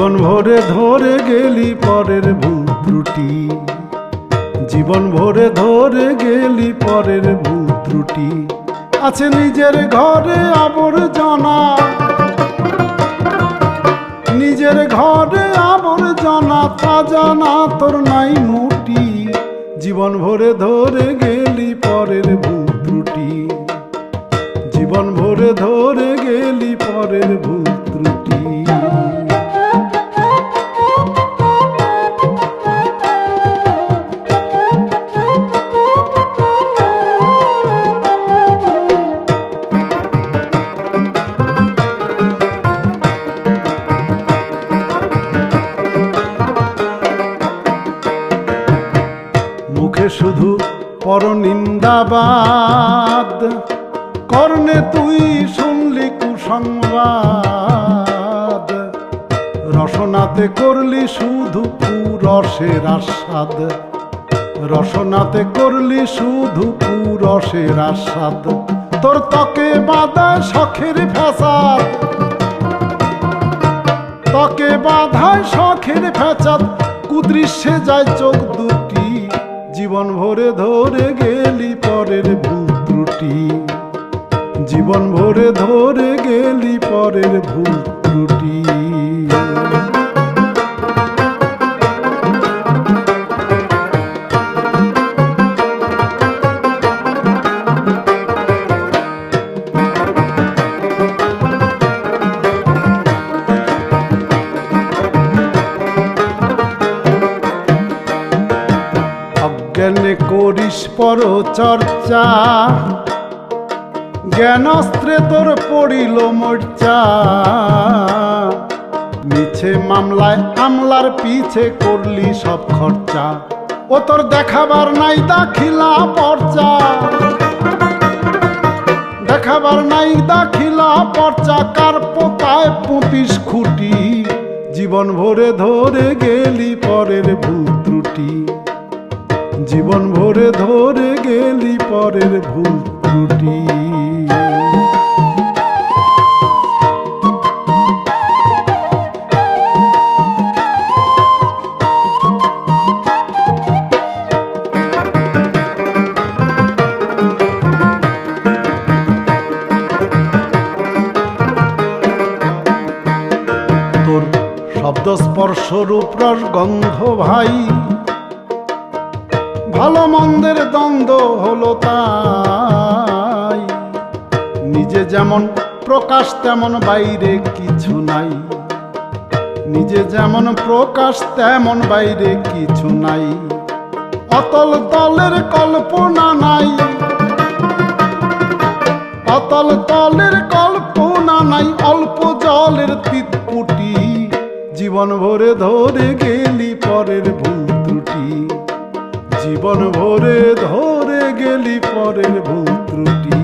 জীবন ভরে ধরে গেলি পরের ভুল ত্রুটি। জীবন ভরে ধরে গেলি পরের ভুল ত্রুটি। আছে নিজের ঘরে আবর্জনা। নিজের ঘরে আবর্জনা তা জানা তোর নাই মুটি জীবন ভরে ধরে পরনিন্দাবাদ। কর্ণে তুই শুনলি কুসংবাদ। রসনাতে করলি শুধু পুরসের আস্বাদ। রসনাতে করলি শুধু পুরসের আস্বাদ। তোর ত্বকে বাঁধা শখের ফ্যাসাদ। ত্বকে বাধায় শখের ফ্যাচাদ কুদৃশ্যে যায় চোখ দুটি জীবন ভরে ধরে গেলি পরের ভুল ত্রুটি। জীবন ভরে ধরে গেলি পরের ভুল করিস পর চর্চা জ্ঞানস্ত্রে তোর পড়িল মোর্চা। মিছে মামলায় আমলার পিছে করলি সব খরচা। ও তোর দেখাবার নাই দাখিলা পর্চা। দেখাবার নাই দাখিলা পর্চা, কার পোতায় পুঁতিস খুঁটি। জীবন ভরে ধরে গেলি পরের ভুল ত্রুটি। জীবন ভরে ধরে গেলি পরের ভুল ত্রুটি। তোর শব্দ স্পর্শ রূপ রস গন্ধ ভাই। ভালো মন্দের দ্বন্দ্ব হলো তাই। নিজে যেমন প্রকাশ, তেমন বাইরে কিছু নাই। নিজে যেমন প্রকাশ, তেমন বাইরে কিছু নাই। অতল তলের কল্পনা নাই। অতল তলের কল্পনা নাই। অল্প জলের তিতপুটি জীবন ভরে ধরে গেলি পরের ভুল। জীবন ভরে ধরে গেলি পরের ভুল ত্রুটি।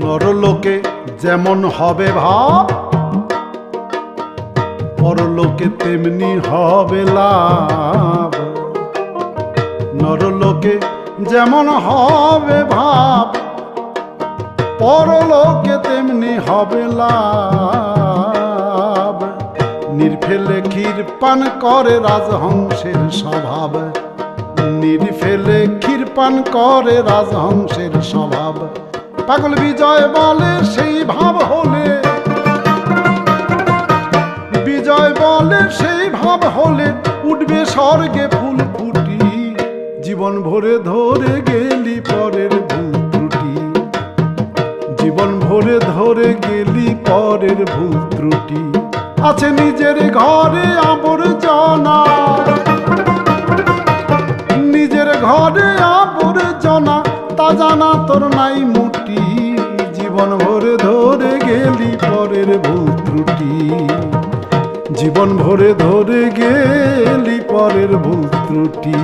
নরলোকে যেমন হবে ভাব পরলোকে তেমনি হবে লাভ। নরলোকে যেমন হবে ভাব পরলোকে তেমনি হবে লাভ। নির্ফেলে ক্ষীর পান করে রাজহংসের স্বভাব, নির্ফেলে ক্ষীর পান করে রাজহংসের স্বভাব। পাগল বিজয় বলে সেই ভাব হলে বলে, সেই ভাব হলে উঠবে স্বর্গে ফুল ফুটি। জীবন ভরে ধরে গেলি পরের ভুল ত্রুটি। জীবন ভরে ধরে গেলি পরের ভুল ত্রুটি। আছে নিজের ঘরে আবর্জনা। নিজের ঘরে আবর্জনা, তা জানা তোর নাই মুটি। জীবন ভরে ধরে গেলি পরের ভুল ত্রুটি। জীবন ভরে ধরে গেলি পরের ভুল ত্রুটি।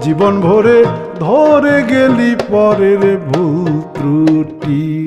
জীবন ভরে ধরে গেলি পরের ভুল ত্রুটি।